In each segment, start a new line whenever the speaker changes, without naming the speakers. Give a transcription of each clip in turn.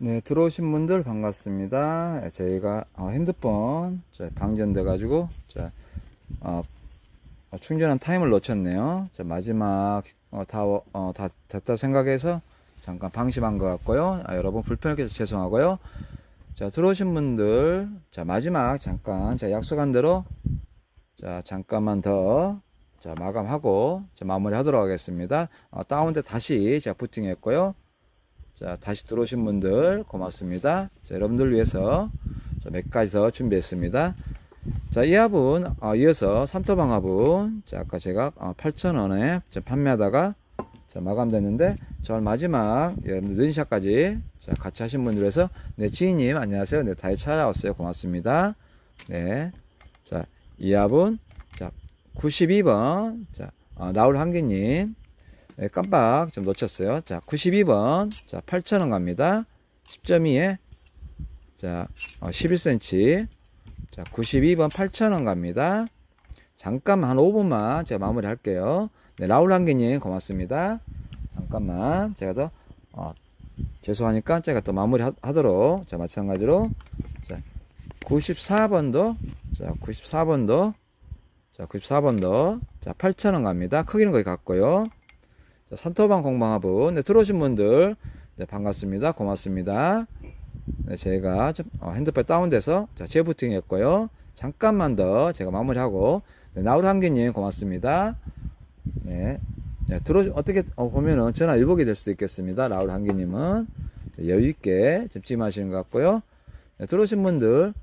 네, 들어오신 분들 반갑습니다. 예, 저희가 어, 핸드폰 자, 방전돼 가지고 자, 어, 어, 충전한 타임을 놓쳤네요. 자, 마지막 어, 다, 어, 다 됐다 생각해서 잠깐 방심한 것 같고요. 아, 여러분 불편하게 해서 죄송하고요. 자, 들어오신 분들 자, 마지막 잠깐 자, 약속한 대로 자, 잠깐만 더 자, 마감하고 자, 마무리하도록 하겠습니다. 어, 다운돼 다시 제가 부팅했고요. 자, 다시 들어오신 분들 고맙습니다. 자, 여러분들 위해서 자, 몇 가지 더 준비했습니다. 자, 이 합은 어, 이어서 삼토방 합은 자, 아까 제가 어, 8,000원에 판매하다가 자, 마감됐는데 저 마지막 여러분들 늦은샷까지 자, 같이 하신 분들 위해서 네, 지인님 안녕하세요. 네, 다시 찾아왔어요. 고맙습니다. 네. 자, 이 합은 자, 92번 자, 어, 라울 한기님 네, 깜빡 좀 놓쳤어요. 자, 92번. 자, 8,000원 갑니다. 10.2에, 자, 어, 11cm. 자, 92번 8,000원 갑니다. 잠깐만, 한 5분만 제가 마무리 할게요. 네, 라울 한기님 고맙습니다. 잠깐만, 제가 더, 어, 죄송하니까 제가 또 마무리 하, 하도록, 자, 마찬가지로, 자, 94번도, 자, 94번도, 자, 94번도, 자, 8,000원 갑니다. 크기는 거의 같고요. 자, 산토방 공방합은 네, 들어오신 분들 네, 반갑습니다. 고맙습니다. 네, 제가 좀, 어, 핸드폰 다운돼서 자, 재부팅했고요. 잠깐만 더 제가 마무리하고 네, 나울 한기님 고맙습니다. 네, 네 들어 어떻게 어, 보면은 전화 일복이 될 수도 있겠습니다. 나울 한기님은 네, 여유 있게 집중하시는 것 같고요. 네, 들어오신 분들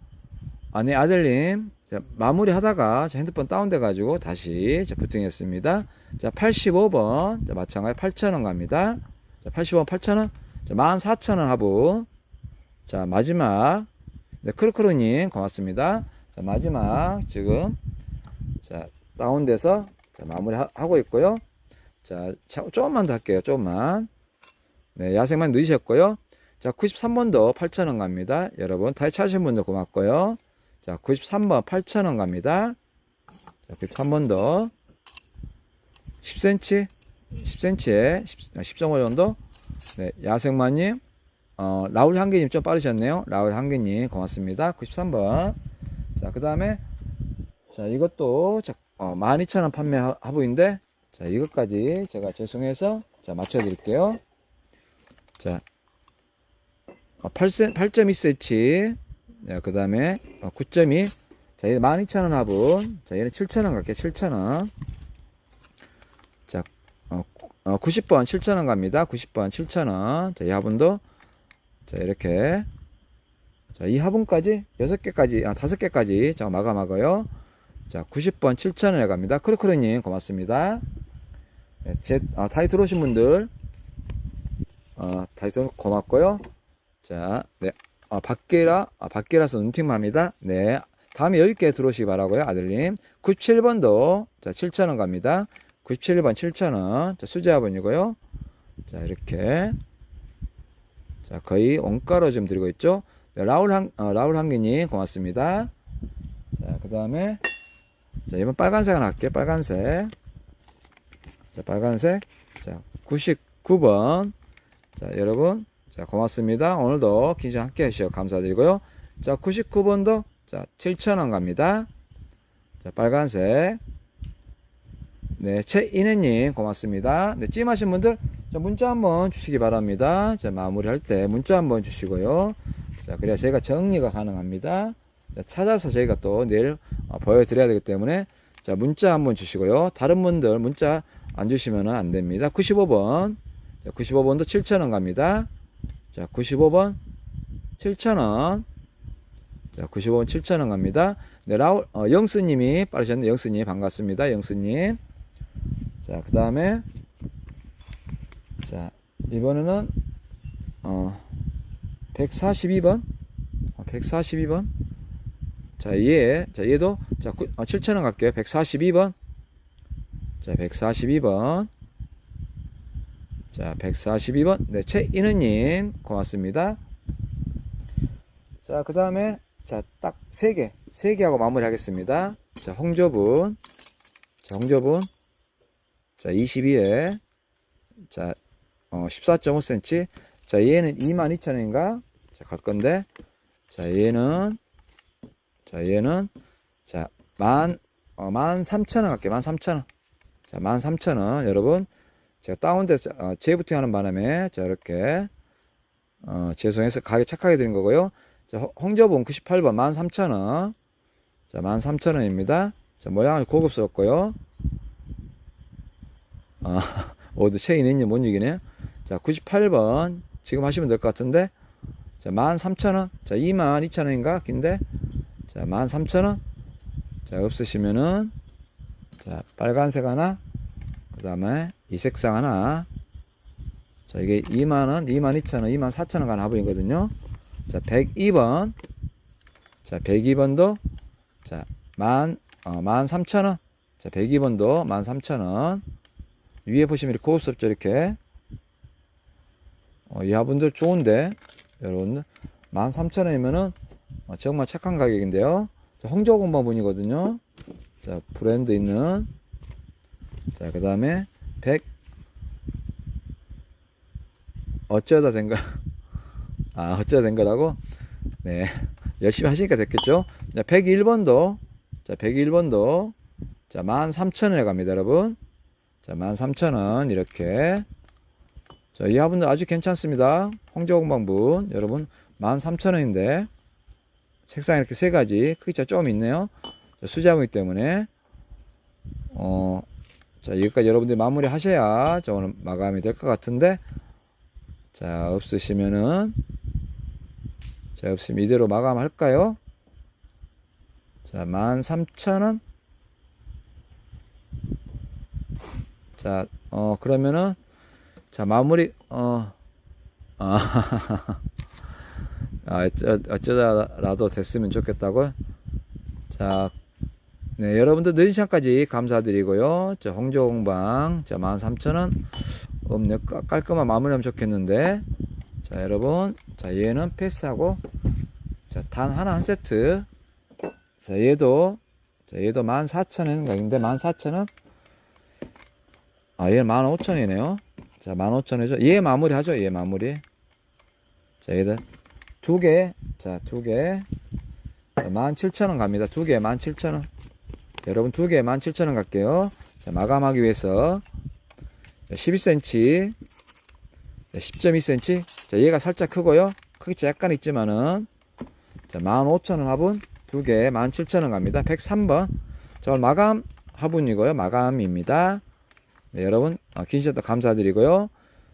아내 아들님 자, 마무리 하다가 자, 핸드폰 다운돼 가지고 다시 자, 부팅했습니다. 자, 85번 자, 마찬가지 8,000원 갑니다. 자, 85번 8,000원. 자, 14,000원 하부. 자, 마지막 네, 크루크루님 고맙습니다. 자, 마지막 지금 자, 다운돼서 자, 마무리 하, 하고 있고요. 자, 자, 조금만 더 할게요. 조금만. 네, 야생만 넣으셨고요. 자, 93번도 8,000원 갑니다. 여러분, 다시 찾으신 분들 고맙고요. 자, 93번 8,000원 갑니다. 자, 93번도 10cm, 10cm에 10, 10.5 정도. 네, 야생마님, 어, 라울 한개님 좀 빠르셨네요. 라울 한개님 고맙습니다. 93번. 자, 그 다음에, 자, 이것도, 자, 어, 12,000원 판매 하- 하부인데, 자, 이것까지 제가 죄송해서, 자, 맞춰드릴게요. 자, 어, 8cm, 8.2cm. 자, 그 다음에, 어, 9.2. 자, 얘 12,000원 화분. 자, 얘는 7,000원 갈게요. 7,000원. 자, 어, 구- 어, 90번 7,000원 갑니다. 90번 7,000원. 자, 이 화분도. 자, 이렇게. 자, 이 화분까지 6개까지, 아, 5개까지. 자, 마감하고요. 자, 90번 7,000원에 갑니다. 크루크루님, 고맙습니다. 네, 제, 아, 다이 들어오신 분들. 어, 다이 들어 고맙고요. 자, 네. 아, 밖이라, 아, 밖이라서 눈팅맘이다. 네. 다음에 여유있게 들어오시기 바라고요 아들님. 97번도, 자, 7,000원 갑니다. 97번 7,000원. 자, 수제화분이고요. 자, 이렇게. 자, 거의 원가로 좀 드리고 있죠. 네, 라울 한, 어, 라울 한기님, 고맙습니다. 자, 그 다음에, 자, 이번 빨간색 하나 할게요. 빨간색. 자, 빨간색. 자, 99번. 자, 여러분. 자, 고맙습니다. 오늘도 기준 함께 해주셔서 감사드리고요. 자, 99번도 자, 7,000원 갑니다. 자, 빨간색. 네, 최인혜님 고맙습니다. 네, 찜하신 분들 자, 문자 한번 주시기 바랍니다. 자, 마무리할 때 문자 한번 주시고요. 자, 그래야 저희가 정리가 가능합니다. 자, 찾아서 저희가 또 내일 어, 보여드려야 되기 때문에 자, 문자 한번 주시고요. 다른 분들 문자 안 주시면 안 됩니다. 95번. 자, 95번도 7,000원 갑니다. 자, 95번 7,000원. 자, 95번 7,000원 갑니다. 네, 라울 어, 영수님이 빠르셨네. 영수님 반갑습니다. 영수님. 자, 그 다음에 자, 이번에는 어 142번. 어, 142번. 자, 얘. 자, 얘도 자, 구- 어, 7,000원 갈게요. 142번. 자, 142번. 자, 142번. 네, 최인우님, 고맙습니다. 자, 그 다음에, 자, 딱세 개. 세개 하고 마무리 하겠습니다. 자, 홍조분. 자, 홍조분. 자, 22에, 자, 어, 14.5cm. 자, 얘는 22,000원인가? 자, 갈 건데, 자, 얘는, 자, 얘는, 자, 만, 어, 만 삼천 원 갈게요. 만 삼천 원. 자, 만 삼천 원. 여러분, 제가 다운돼서, 어, 재부팅 하는 바람에, 자, 이렇게, 어, 죄송해서 가격 착하게 드린 거고요. 자, 홍- 홍저봉 98번 13,000원. 자, 13,000원입니다. 자, 모양은 고급스럽고요. 아, 모두 체인 있니 못 이기네요. 자, 98번. 지금 하시면 될 것 같은데. 자, 13,000원. 자, 22,000원인가? 긴데. 자, 13,000원. 자, 없으시면은, 자, 빨간색 하나. 그 다음에 이 색상 하나. 자, 이게 2만원, 22,000원, 24,000원 간 화분이거든요. 자, 102번. 자, 102번도, 자, 만, 어, 13,000원. 자, 102번도 13,000원. 위에 보시면 이렇게 고급스럽죠, 이렇게. 어, 이 화분들 좋은데, 여러분들. 13,000원이면은, 어, 정말 착한 가격인데요. 자, 홍조공방분이거든요. 자, 브랜드 있는. 자, 그 다음에 100, 어쩌다 된 거, 아, 어쩌다 된 거라고? 네. 열심히 하시니까 됐겠죠? 자, 101번도, 자, 101번도, 자, 13,000원에 갑니다, 여러분. 자, 13,000원, 이렇게. 자, 이 화분들 아주 괜찮습니다. 홍조공방분, 여러분, 13,000원인데, 색상이 이렇게 세 가지, 크기차 좀 있네요. 자, 수자무이기 때문에, 어, 자, 여기까지 여러분들이 마무리 하셔야, 자, 오늘 마감이 될 것 같은데, 자, 없으시면은, 자, 없으면 이대로 마감할까요? 자, 13,000원. 자, 어, 그러면은, 자, 마무리, 어, 아, 아, 어쩌, 어쩌다라도 됐으면 좋겠다고. 자, 네, 여러분들 늦은 시간까지 감사드리고요. 자, 홍조공방, 자, 13,000원. 없네. 깔- 깔끔한 마무리하면 좋겠는데. 자, 여러분. 자, 얘는 패스하고. 자, 단 하나 한 세트. 자, 얘도. 자, 얘도 14,000원 가격인데, 14,000원. 아, 얘는 15,000원이네요. 자, 15,000원이죠. 얘 마무리 하죠. 얘 마무리. 자, 얘들. 두 개. 자, 두 개. 자, 17,000원 갑니다. 두 개, 17,000원. 여러분, 두 개, 17,000원 갈게요. 자, 마감하기 위해서. 12cm, 10.2cm. 자, 얘가 살짝 크고요. 크기차 약간 있지만은, 자, 15,000원 화분 두 개, 17,000원 갑니다. 103번. 자, 오늘 마감 화분이고요. 마감입니다. 네, 여러분, 어, 긴 시간 또 감사드리고요.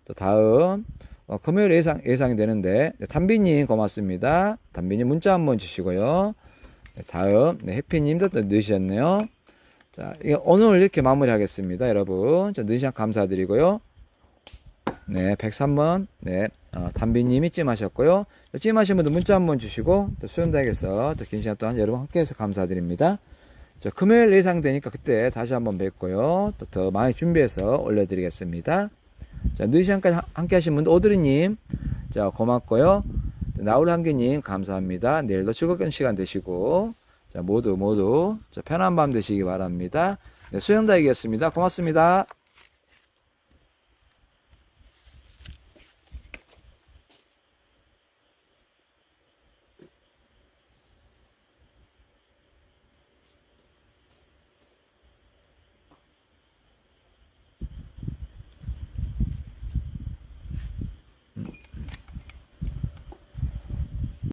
또 다음, 어, 금요일 예상, 예상이 되는데, 네, 담비님 고맙습니다. 담비님 문자 한번 주시고요. 네, 다음, 네, 해피님도 또 넣으셨네요. 자, 오늘 이렇게 마무리하겠습니다, 여러분. 자, 늦은 시간 감사드리고요. 네, 103번, 네, 어, 담비님이 찜하셨고요. 또 찜하신 분들 문자 한번 주시고, 또 수연다에게서 또 긴 시간 동안 여러분 함께해서 감사드립니다. 자, 금요일 예상 되니까 그때 다시 한번 뵙고요. 또 더 많이 준비해서 올려드리겠습니다. 자, 늦은 시간까지 하- 함께 하신 분들, 오드리님, 자, 고맙고요. 나울 한기님, 감사합니다. 내일도 즐거운 시간 되시고, 자, 모두 모두 자, 편한 밤 되시기 바랍니다. 네, 수영다이겠습니다. 고맙습니다.